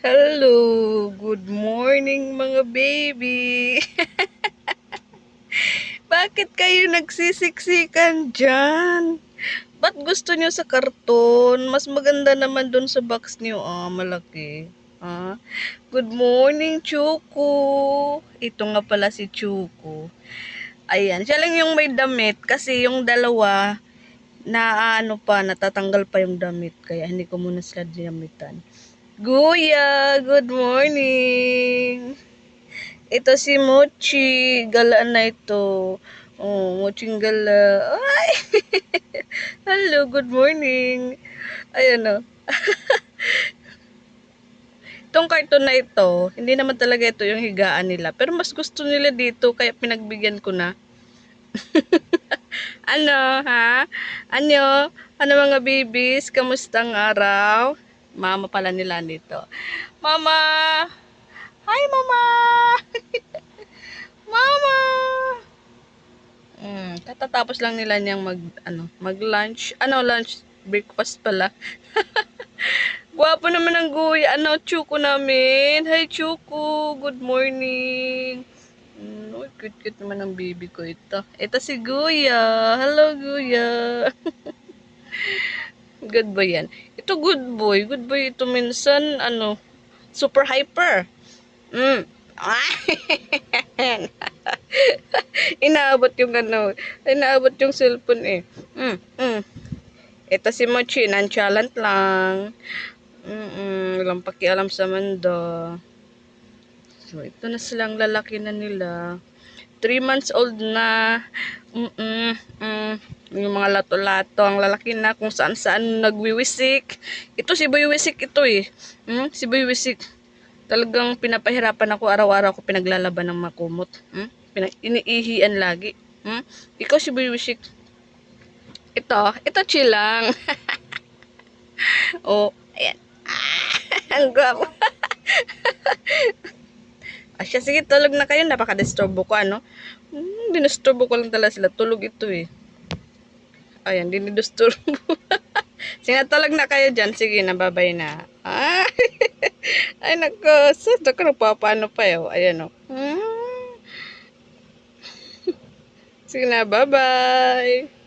Hello, good morning mga baby. Bakit kayo nagsisiksikan dyan? Ba't gusto nyo sa karton? Mas maganda naman dun sa box nyo. Ah, malaki. Ah, good morning, Chuko. Ito nga pala si Chuko. Ayan, siya lang yung may damit kasi yung dalawa na ano pa, natatanggal pa yung damit. Kaya hindi ko muna sila dinamitan. Guya, good morning. Ito si Mochi, gala na ito. Oh, Moching gala. Ay! Hello, good morning. Ayan o. Itong karton na ito, hindi naman talaga ito yung higaan nila. Pero mas gusto nila dito, kaya pinagbigyan ko na. ano, ha? Ano? Ano mga babies? Kamusta ang araw? Mama pala nila nito. Mama! Hi, Mama! Mama! Mm, katatapos lang nila niyang mag, ano, mag-lunch. Ano, lunch? Breakfast pala. Gwapo naman ang guya. Ano, Chuko namin. Hi, Chuko. Good morning. Mm, uy, cute-cute naman ang baby ko ito. Ito si Guya. Hello, Guya. good boy yan. Ito good boy. Good boy ito minsan, ano, super hyper. Mm. inaabot yung ano, inaabot yung cellphone eh. Mm, mm. Ito si Mochi, nonchalant lang. Mm, walang pakialam sa mundo. So, ito na silang lalaki na nila. 3 months old na. Mm, mm, mm. Yung mga lato-lato, ang lalaki na kung saan-saan nagwiwisik. Ito si Boy Wisik ito eh. Mm, si Boy Wisik. Talagang pinapahirapan ako araw-araw ko pinaglalaban ng makumot. Mm? Pinag iniihian lagi. Mm? Ikaw si Boy Wisik. Ito, ito chill lang. oh, ayan. Ah, ang gwapo. Asya, sige, tulog na kayo. Napaka-disturbo ko, ano? Hmm, dinisturbo ko lang talaga sila. Tulog ito, eh. Ayan, dinidisturbo. sige, tulog na kayo dyan. Sige, nababay na. Ah, ay, nako. Sa ito ko nagpapaano pa, eh. Ayan, oh. Hmm. Sige na, bye-bye.